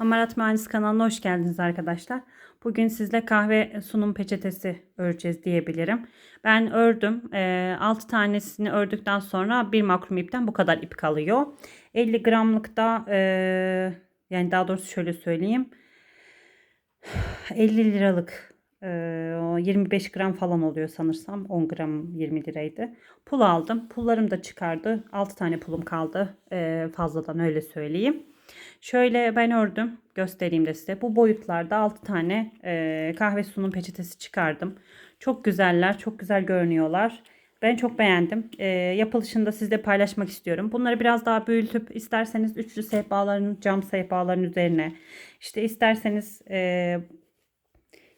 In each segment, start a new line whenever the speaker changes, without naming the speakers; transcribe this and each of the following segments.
Hamarat Mühendis kanalına hoş geldiniz arkadaşlar. Bugün sizle kahve sunum peçetesi öreceğiz diyebilirim. Ben ördüm. Ee, 6 tanesini ördükten sonra bir makrum ipten bu kadar ip kalıyor. 50 gramlıkta e, yani daha doğrusu şöyle söyleyeyim. 50 liralık e, o 25 gram falan oluyor sanırsam. 10 gram 20 liraydı. Pul aldım. Pullarım da çıkardı. 6 tane pulum kaldı. E, fazladan öyle söyleyeyim. Şöyle ben ördüm. Göstereyim de size. Bu boyutlarda 6 tane e, kahve sunum peçetesi çıkardım. Çok güzeller. Çok güzel görünüyorlar. Ben çok beğendim. E, yapılışını da sizle paylaşmak istiyorum. Bunları biraz daha büyütüp isterseniz üçlü sehpaların, cam sehpaların üzerine işte isterseniz e,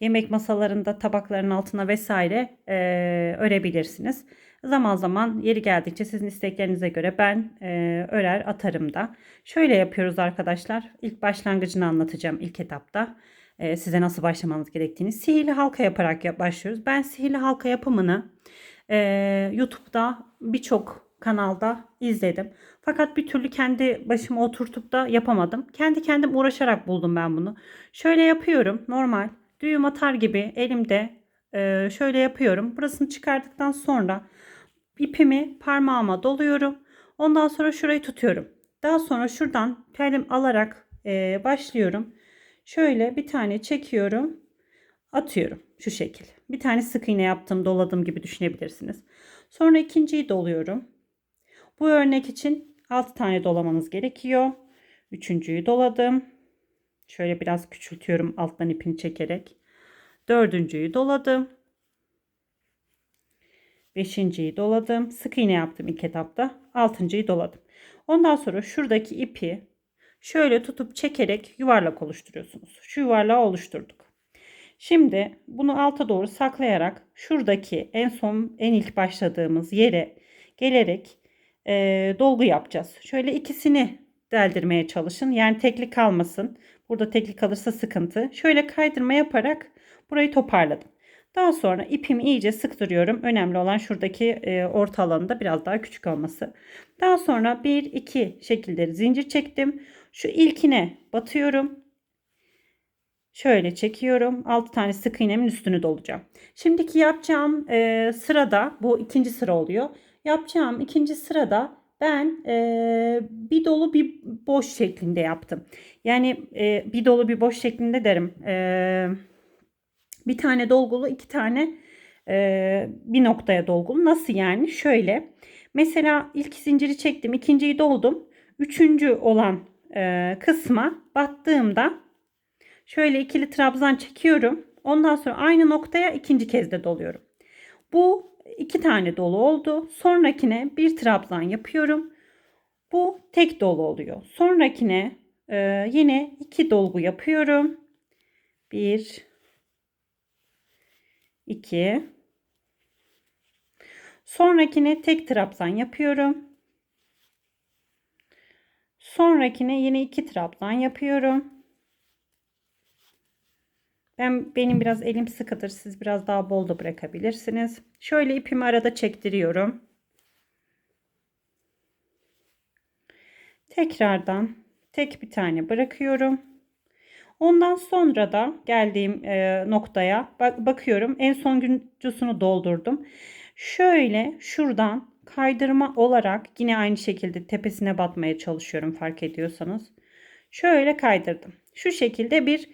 yemek masalarında tabakların altına vesaire e, örebilirsiniz. Zaman zaman yeri geldikçe sizin isteklerinize göre ben e, örer atarım da. Şöyle yapıyoruz arkadaşlar. İlk başlangıcını anlatacağım ilk etapta. E, size nasıl başlamanız gerektiğini. Sihirli halka yaparak yap başlıyoruz. Ben sihirli halka yapımını e, YouTube'da birçok kanalda izledim. Fakat bir türlü kendi başıma oturtup da yapamadım. Kendi kendim uğraşarak buldum ben bunu. Şöyle yapıyorum normal düğüm atar gibi elimde e, şöyle yapıyorum. Burasını çıkardıktan sonra ipimi parmağıma doluyorum. Ondan sonra şurayı tutuyorum. Daha sonra şuradan telim alarak e, başlıyorum. Şöyle bir tane çekiyorum. Atıyorum şu şekil. Bir tane sık iğne yaptım doladım gibi düşünebilirsiniz. Sonra ikinciyi doluyorum. Bu örnek için 6 tane dolamanız gerekiyor. Üçüncüyü doladım. Şöyle biraz küçültüyorum alttan ipini çekerek. Dördüncüyü doladım. Beşinciyi doladım. Sık iğne yaptım ilk etapta. Altıncıyı doladım. Ondan sonra şuradaki ipi şöyle tutup çekerek yuvarlak oluşturuyorsunuz. Şu yuvarlağı oluşturduk. Şimdi bunu alta doğru saklayarak şuradaki en son en ilk başladığımız yere gelerek e, dolgu yapacağız. Şöyle ikisini deldirmeye çalışın. Yani tekli kalmasın. Burada tekli kalırsa sıkıntı. Şöyle kaydırma yaparak burayı toparladım. Daha sonra ipimi iyice sıktırıyorum. Önemli olan şuradaki e, orta alanında biraz daha küçük olması. Daha sonra 1 2 şekilleri zincir çektim. Şu ilkine batıyorum. Şöyle çekiyorum. 6 tane sık iğnemin üstünü dolacağım. Şimdiki yapacağım e, sırada bu ikinci sıra oluyor. Yapacağım ikinci sırada ben e, bir dolu bir boş şeklinde yaptım. Yani e, bir dolu bir boş şeklinde derim. E, bir tane dolgulu iki tane e, bir noktaya dolgulu. Nasıl yani? Şöyle. Mesela ilk zinciri çektim. ikinciyi doldum. Üçüncü olan e, kısma battığımda şöyle ikili trabzan çekiyorum. Ondan sonra aynı noktaya ikinci kez de doluyorum. Bu iki tane dolu oldu. Sonrakine bir trabzan yapıyorum. Bu tek dolu oluyor. Sonrakine e, yine iki dolgu yapıyorum. Bir, iki. Sonrakine tek trabzan yapıyorum. Sonrakine yine iki trabzan yapıyorum. Ben benim biraz elim sıkıdır. Siz biraz daha bol da bırakabilirsiniz. Şöyle ipimi arada çektiriyorum. Tekrardan tek bir tane bırakıyorum. Ondan sonra da geldiğim e, noktaya bak bakıyorum. En sonuncusunu doldurdum. Şöyle şuradan kaydırma olarak yine aynı şekilde tepesine batmaya çalışıyorum fark ediyorsanız. Şöyle kaydırdım. Şu şekilde bir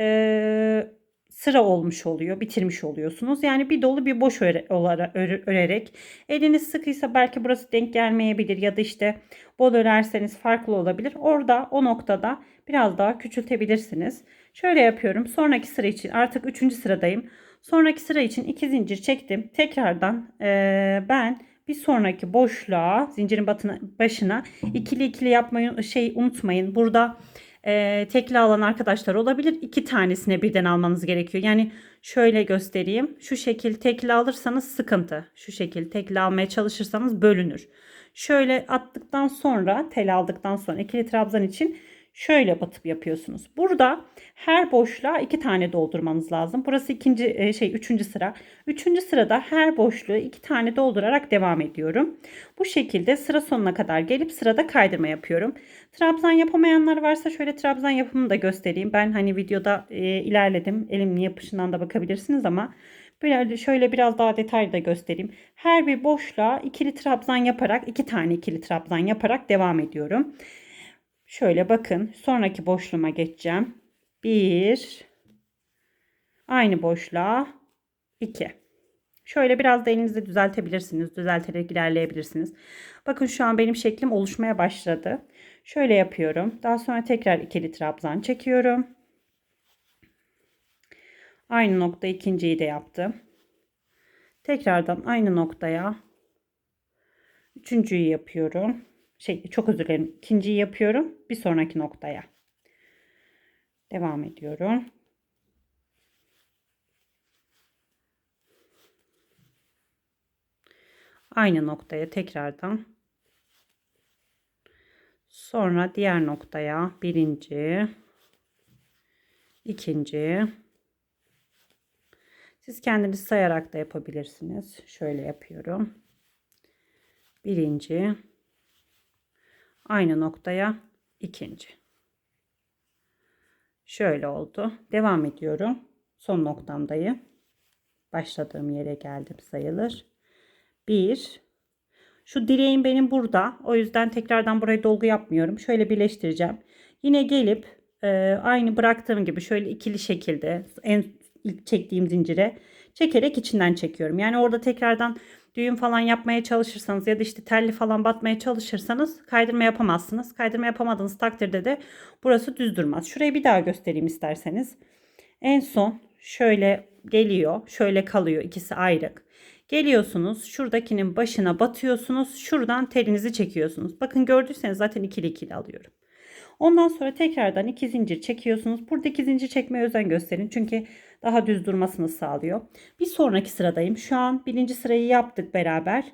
e, sıra olmuş oluyor. Bitirmiş oluyorsunuz. Yani bir dolu bir boş öre, olarak, öre, örerek. Eliniz sıkıysa belki burası denk gelmeyebilir ya da işte bol örerseniz farklı olabilir. Orada o noktada biraz daha küçültebilirsiniz. Şöyle yapıyorum. Sonraki sıra için artık 3. sıradayım. Sonraki sıra için 2 zincir çektim. Tekrardan e, ben bir sonraki boşluğa zincirin batına, başına ikili ikili yapmayı şey unutmayın. Burada e, tekli alan arkadaşlar olabilir. İki tanesine birden almanız gerekiyor. Yani şöyle göstereyim. Şu şekil tekli alırsanız sıkıntı. Şu şekil tekli almaya çalışırsanız bölünür. Şöyle attıktan sonra tel aldıktan sonra ikili trabzan için şöyle batıp yapıyorsunuz. Burada her boşluğa iki tane doldurmanız lazım. Burası ikinci e, şey üçüncü sıra. Üçüncü sırada her boşluğu iki tane doldurarak devam ediyorum. Bu şekilde sıra sonuna kadar gelip sırada kaydırma yapıyorum. Trabzan yapamayanlar varsa şöyle trabzan yapımını da göstereyim. Ben hani videoda e, ilerledim. Elimin yapışından da bakabilirsiniz ama Böyle şöyle biraz daha detaylı da göstereyim. Her bir boşluğa ikili trabzan yaparak iki tane ikili trabzan yaparak devam ediyorum. Şöyle bakın sonraki boşluğuma geçeceğim. Bir aynı boşluğa iki. Şöyle biraz da elinizde düzeltebilirsiniz. Düzelterek ilerleyebilirsiniz. Bakın şu an benim şeklim oluşmaya başladı. Şöyle yapıyorum. Daha sonra tekrar ikili trabzan çekiyorum. Aynı nokta ikinciyi de yaptım. Tekrardan aynı noktaya üçüncüyü yapıyorum. Şey çok özür dilerim. İkinciyi yapıyorum. Bir sonraki noktaya. Devam ediyorum. Aynı noktaya tekrardan sonra diğer noktaya birinci ikinci siz kendiniz sayarak da yapabilirsiniz. Şöyle yapıyorum. Birinci. Aynı noktaya ikinci. Şöyle oldu. Devam ediyorum. Son noktamdayım. Başladığım yere geldim sayılır. Bir. Şu direğim benim burada. O yüzden tekrardan buraya dolgu yapmıyorum. Şöyle birleştireceğim. Yine gelip e, aynı bıraktığım gibi şöyle ikili şekilde en ilk çektiğim zincire çekerek içinden çekiyorum. Yani orada tekrardan düğüm falan yapmaya çalışırsanız ya da işte telli falan batmaya çalışırsanız kaydırma yapamazsınız. Kaydırma yapamadığınız takdirde de burası düz durmaz. Şurayı bir daha göstereyim isterseniz. En son şöyle geliyor, şöyle kalıyor ikisi ayrık. Geliyorsunuz şuradakinin başına batıyorsunuz. Şuradan telinizi çekiyorsunuz. Bakın gördüyseniz zaten ikili ikili alıyorum. Ondan sonra tekrardan iki zincir çekiyorsunuz. Burada iki zincir çekmeye özen gösterin. Çünkü daha düz durmasını sağlıyor. Bir sonraki sıradayım. Şu an birinci sırayı yaptık beraber.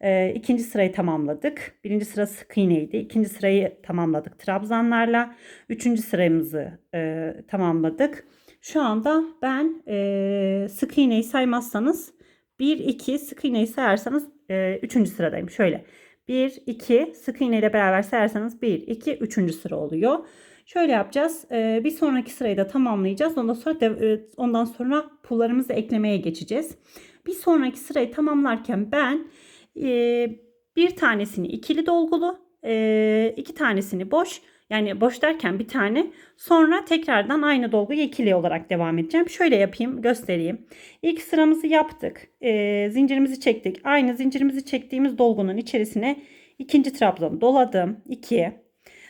E, ikinci sırayı tamamladık. Birinci sıra sık iğneydi. İkinci sırayı tamamladık trabzanlarla. Üçüncü sıramızı e, tamamladık. Şu anda ben e, sık iğneyi saymazsanız 1, 2 sık iğneyi sayarsanız e, üçüncü sıradayım. Şöyle 1, 2 sık iğne ile beraber sayarsanız 1, 2, 3. sıra oluyor. Şöyle yapacağız. Ee, bir sonraki sırayı da tamamlayacağız. Ondan sonra e, ondan sonra pullarımızı eklemeye geçeceğiz. Bir sonraki sırayı tamamlarken ben e, bir tanesini ikili dolgulu, e, iki tanesini boş, yani boş derken bir tane. Sonra tekrardan aynı dolguyu ikili olarak devam edeceğim. Şöyle yapayım göstereyim. İlk sıramızı yaptık. Zincirimizi çektik. Aynı zincirimizi çektiğimiz dolgunun içerisine ikinci trabzan doladım. 2.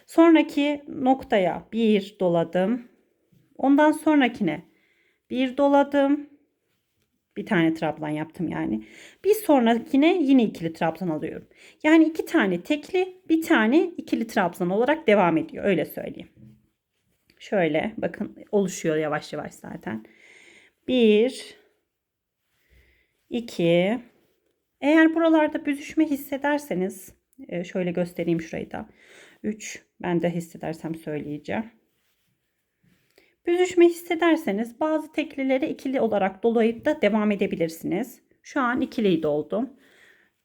Sonraki noktaya bir doladım. Ondan sonrakine bir doladım. Bir tane trabzan yaptım yani. Bir sonrakine yine ikili trabzan alıyorum. Yani iki tane tekli, bir tane ikili trabzan olarak devam ediyor. Öyle söyleyeyim. Şöyle bakın oluşuyor yavaş yavaş zaten. Bir, iki. Eğer buralarda büzüşme hissederseniz e, şöyle göstereyim şurayı da. 3 ben de hissedersem söyleyeceğim. Büzüşme hissederseniz bazı teklileri ikili olarak dolayıp da devam edebilirsiniz. Şu an ikiliyi doldum.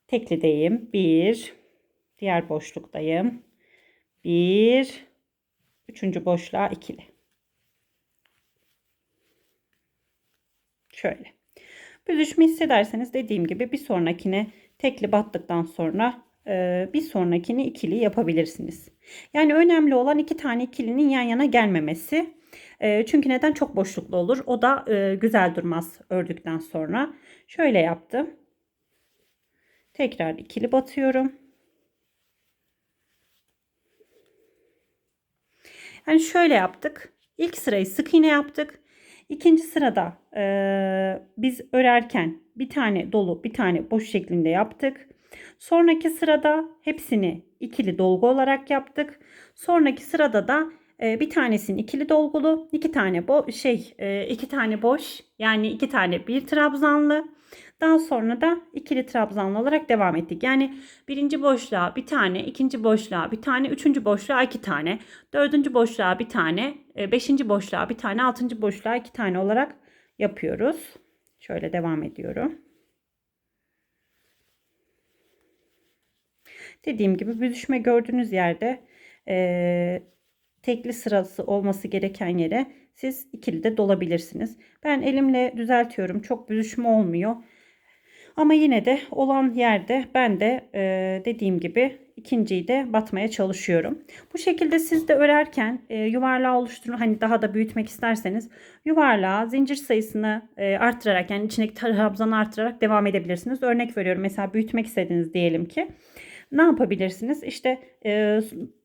Teklideyim. Bir. Diğer boşluktayım. Bir. Üçüncü boşluğa ikili. Şöyle. Büzüşme hissederseniz dediğim gibi bir sonrakine tekli battıktan sonra bir sonrakini ikili yapabilirsiniz. Yani önemli olan iki tane ikilinin yan yana gelmemesi. Çünkü neden çok boşluklu olur. O da güzel durmaz ördükten sonra. Şöyle yaptım. Tekrar ikili batıyorum. Yani şöyle yaptık. İlk sırayı sık iğne yaptık. İkinci sırada e, biz örerken bir tane dolu bir tane boş şeklinde yaptık. Sonraki sırada hepsini ikili dolgu olarak yaptık. Sonraki sırada da e, bir tanesini ikili dolgulu, iki tane bo şey, e, iki tane boş yani iki tane bir trabzanlı. Daha sonra da ikili trabzanlı olarak devam ettik. Yani birinci boşluğa bir tane, ikinci boşluğa bir tane, üçüncü boşluğa iki tane, dördüncü boşluğa bir tane, e, beşinci boşluğa bir tane, altıncı boşluğa iki tane olarak yapıyoruz. Şöyle devam ediyorum. Dediğim gibi büzüşme gördüğünüz yerde e, tekli sırası olması gereken yere siz ikili de dolabilirsiniz. Ben elimle düzeltiyorum. Çok büzüşme olmuyor. Ama yine de olan yerde ben de e, dediğim gibi ikinciyi de batmaya çalışıyorum. Bu şekilde siz de örerken e, yuvarlağı oluşturun. Hani daha da büyütmek isterseniz yuvarlağı zincir sayısını e, arttırarak yani içindeki trabzanı arttırarak devam edebilirsiniz. Örnek veriyorum mesela büyütmek istediniz diyelim ki. Ne yapabilirsiniz? İşte e,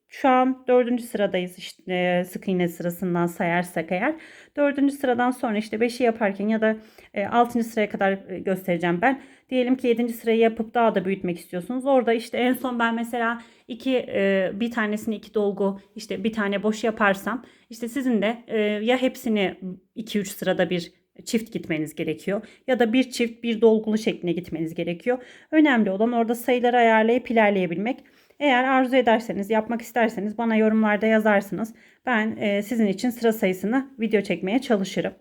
şu an dördüncü sıradayız işte sık iğne sırasından sayarsak eğer. Dördüncü sıradan sonra işte beşi yaparken ya da altıncı sıraya kadar göstereceğim ben. Diyelim ki yedinci sırayı yapıp daha da büyütmek istiyorsunuz. Orada işte en son ben mesela iki bir tanesini iki dolgu işte bir tane boş yaparsam işte sizin de ya hepsini 2-3 sırada bir çift gitmeniz gerekiyor. Ya da bir çift bir dolgulu şeklinde gitmeniz gerekiyor. Önemli olan orada sayıları ayarlayıp ilerleyebilmek. Eğer arzu ederseniz, yapmak isterseniz bana yorumlarda yazarsınız. Ben e, sizin için sıra sayısını video çekmeye çalışırım.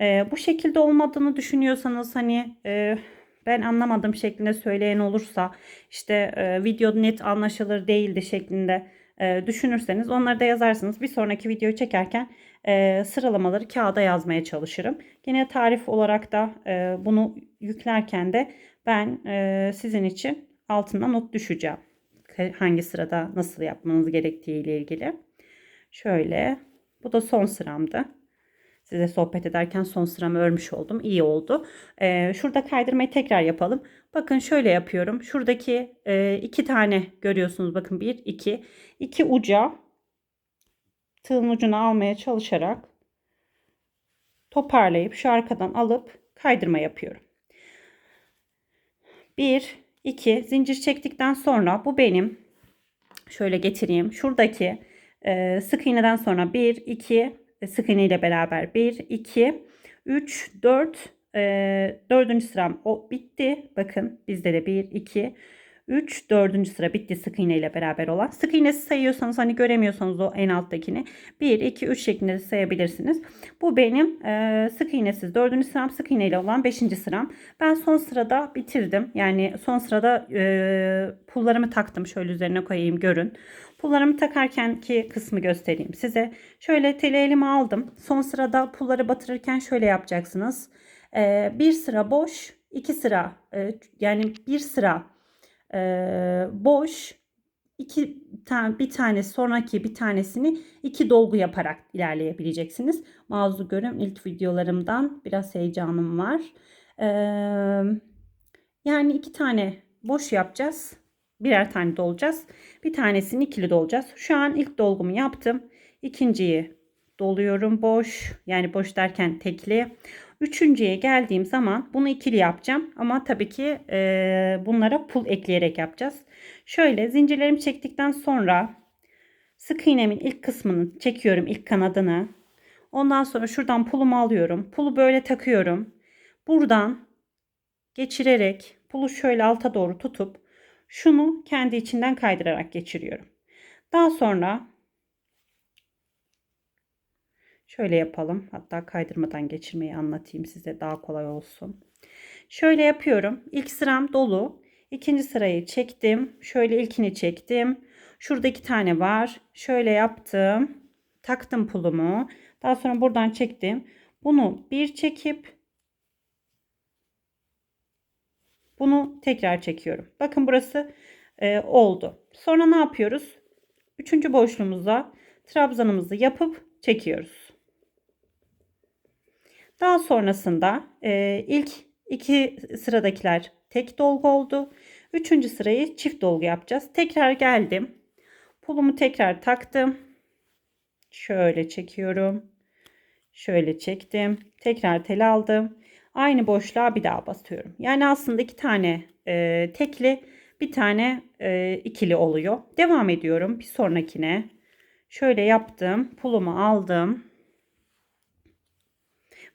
E, bu şekilde olmadığını düşünüyorsanız hani e, ben anlamadım şeklinde söyleyen olursa işte e, video net anlaşılır değildi şeklinde e, düşünürseniz onları da yazarsınız. Bir sonraki videoyu çekerken e, sıralamaları kağıda yazmaya çalışırım. Yine tarif olarak da e, bunu yüklerken de ben e, sizin için altına not düşeceğim hangi sırada nasıl yapmanız gerektiği ile ilgili. Şöyle bu da son sıramdı. Size sohbet ederken son sıramı örmüş oldum. İyi oldu. Ee, şurada kaydırmayı tekrar yapalım. Bakın şöyle yapıyorum. Şuradaki e, iki tane görüyorsunuz. Bakın bir, iki. iki uca tığın ucunu almaya çalışarak toparlayıp şu arkadan alıp kaydırma yapıyorum. Bir, 2 zincir çektikten sonra bu benim şöyle getireyim. Şuradaki e, sık iğneden sonra 1 2 e, sık iğne ile beraber 1 2 3 4 e, dördüncü sıram o bitti. Bakın bizde de 1 2 3, 4. sıra bitti sık iğne ile beraber olan. Sık iğnesi sayıyorsanız hani göremiyorsanız o en alttakini 1, 2, 3 şeklinde de sayabilirsiniz. Bu benim e, sık iğnesiz 4. sıram sık iğne ile olan 5. sıram. Ben son sırada bitirdim. Yani son sırada e, pullarımı taktım. Şöyle üzerine koyayım görün. Pullarımı takarken ki kısmı göstereyim size. Şöyle teli elime aldım. Son sırada pulları batırırken şöyle yapacaksınız. E, bir sıra boş, iki sıra e, yani bir sıra e, boş iki tane bir tane sonraki bir tanesini iki dolgu yaparak ilerleyebileceksiniz. Mağazu görüm ilk videolarımdan biraz heyecanım var. Ee, yani iki tane boş yapacağız. Birer tane dolacağız. Bir tanesini ikili dolacağız. Şu an ilk dolgumu yaptım. İkinciyi doluyorum boş. Yani boş derken tekli. Üçüncüye geldiğim zaman bunu ikili yapacağım. Ama tabii ki e, bunlara pul ekleyerek yapacağız. Şöyle zincirlerimi çektikten sonra sık iğnemin ilk kısmını çekiyorum. ilk kanadını. Ondan sonra şuradan pulumu alıyorum. Pulu böyle takıyorum. Buradan geçirerek pulu şöyle alta doğru tutup şunu kendi içinden kaydırarak geçiriyorum. Daha sonra Şöyle yapalım. Hatta kaydırmadan geçirmeyi anlatayım size daha kolay olsun. Şöyle yapıyorum. İlk sıram dolu. İkinci sırayı çektim. Şöyle ilkini çektim. Şurada iki tane var. Şöyle yaptım. Taktım pulumu. Daha sonra buradan çektim. Bunu bir çekip bunu tekrar çekiyorum. Bakın burası e, oldu. Sonra ne yapıyoruz? Üçüncü boşluğumuza trabzanımızı yapıp çekiyoruz. Daha sonrasında e, ilk iki sıradakiler tek dolgu oldu. Üçüncü sırayı çift dolgu yapacağız. Tekrar geldim. Pulumu tekrar taktım. Şöyle çekiyorum. Şöyle çektim. Tekrar tel aldım. Aynı boşluğa bir daha basıyorum. Yani aslında iki tane e, tekli bir tane e, ikili oluyor. Devam ediyorum bir sonrakine. Şöyle yaptım. Pulumu aldım.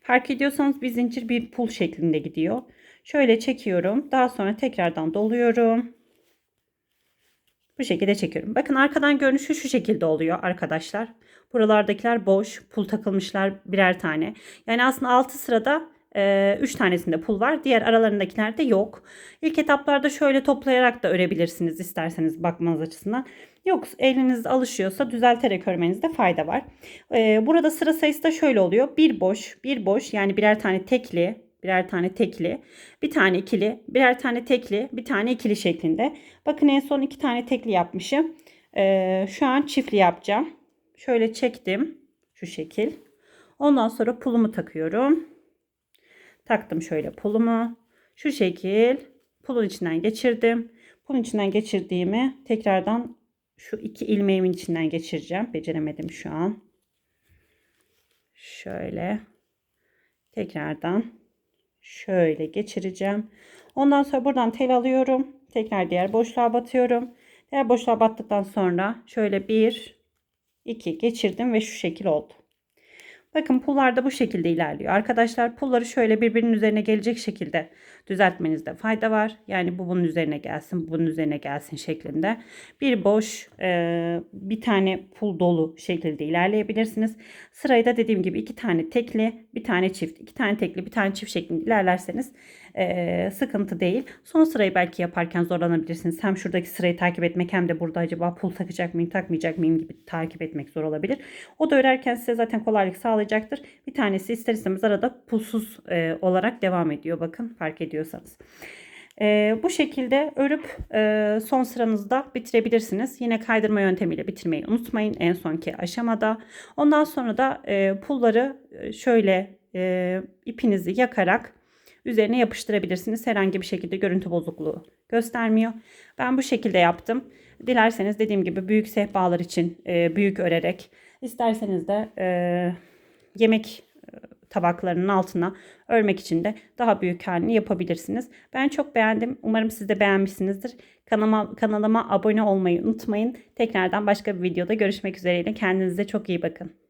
Fark ediyorsanız bir zincir bir pul şeklinde gidiyor. Şöyle çekiyorum. Daha sonra tekrardan doluyorum. Bu şekilde çekiyorum. Bakın arkadan görünüşü şu şekilde oluyor arkadaşlar. Buralardakiler boş. Pul takılmışlar birer tane. Yani aslında 6 sırada 3 tanesinde pul var. Diğer aralarındakilerde yok. İlk etaplarda şöyle toplayarak da örebilirsiniz isterseniz bakmanız açısından. Yok eliniz alışıyorsa düzelterek örmenizde fayda var. Burada sıra sayısı da şöyle oluyor. Bir boş, bir boş yani birer tane tekli, birer tane tekli, bir tane ikili, birer tane tekli, bir tane ikili şeklinde. Bakın en son iki tane tekli yapmışım. Ee, şu an çiftli yapacağım. Şöyle çektim şu şekil. Ondan sonra pulumu takıyorum. Taktım şöyle pulumu. Şu şekil pulun içinden geçirdim. Pulun içinden geçirdiğimi tekrardan şu iki ilmeğimin içinden geçireceğim. Beceremedim şu an. Şöyle tekrardan şöyle geçireceğim. Ondan sonra buradan tel alıyorum. Tekrar diğer boşluğa batıyorum. Diğer boşluğa battıktan sonra şöyle bir, iki geçirdim ve şu şekil oldu. Bakın pullar da bu şekilde ilerliyor. Arkadaşlar pulları şöyle birbirinin üzerine gelecek şekilde düzeltmenizde fayda var. Yani bu bunun üzerine gelsin, bu bunun üzerine gelsin şeklinde. Bir boş, e, bir tane pul dolu şekilde ilerleyebilirsiniz. Sırayı da dediğim gibi iki tane tekli, bir tane çift, iki tane tekli, bir tane çift şeklinde ilerlerseniz e, sıkıntı değil. Son sırayı belki yaparken zorlanabilirsiniz. Hem şuradaki sırayı takip etmek hem de burada acaba pul takacak mıyım, takmayacak mıyım gibi takip etmek zor olabilir. O da örerken size zaten kolaylık sağlayacaktır. Bir tanesi ister istemez arada pulsuz e, olarak devam ediyor. Bakın fark ediyorsanız. E, bu şekilde örüp e, son sıranızda bitirebilirsiniz. Yine kaydırma yöntemiyle bitirmeyi unutmayın en sonki aşamada. Ondan sonra da e, pulları şöyle e, ipinizi yakarak üzerine yapıştırabilirsiniz. Herhangi bir şekilde görüntü bozukluğu göstermiyor. Ben bu şekilde yaptım. Dilerseniz dediğim gibi büyük sehpalar için e, büyük örerek, isterseniz de e, yemek tabaklarının altına örmek için de daha büyük halini yapabilirsiniz. Ben çok beğendim. Umarım siz de beğenmişsinizdir. Kanalıma, kanalıma abone olmayı unutmayın. Tekrardan başka bir videoda görüşmek üzere. Kendinize çok iyi bakın.